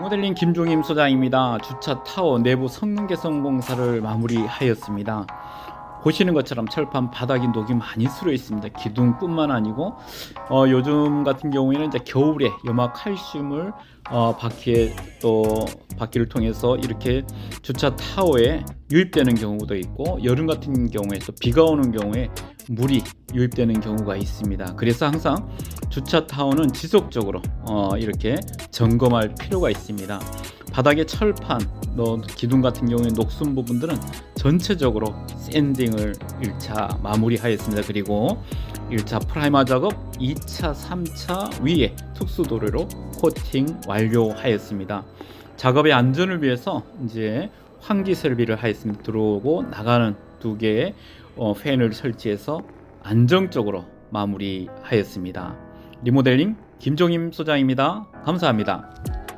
모델링 김종임 소장입니다. 주차 타워 내부 성능 개선 공사를 마무리하였습니다. 보시는 것처럼 철판 바닥이 녹이 많이 슬어 있습니다. 기둥뿐만 아니고 어, 요즘 같은 경우에는 이제 겨울에 염화 칼슘을 어, 바퀴에 또 바퀴를 통해서 이렇게 주차 타워에 유입되는 경우도 있고 여름 같은 경우에 또 비가 오는 경우에 물이 유입되는 경우가 있습니다. 그래서 항상 주차 타워는 지속적으로 어, 이렇게 점검할 필요가 있습니다. 바닥에 철판, 또 기둥 같은 경우에 녹슨 부분들은 전체적으로 샌딩을 1차 마무리하였습니다. 그리고 1차 프라이머 작업, 2차, 3차 위에 특수도료로 코팅 완료하였습니다. 작업의 안전을 위해서 이제 환기 설비를 하였습니다. 들어오고 나가는 두 개의 어, 팬을 설치해서 안정적으로 마무리하였습니다. 리모델링 김종임 소장입니다. 감사합니다.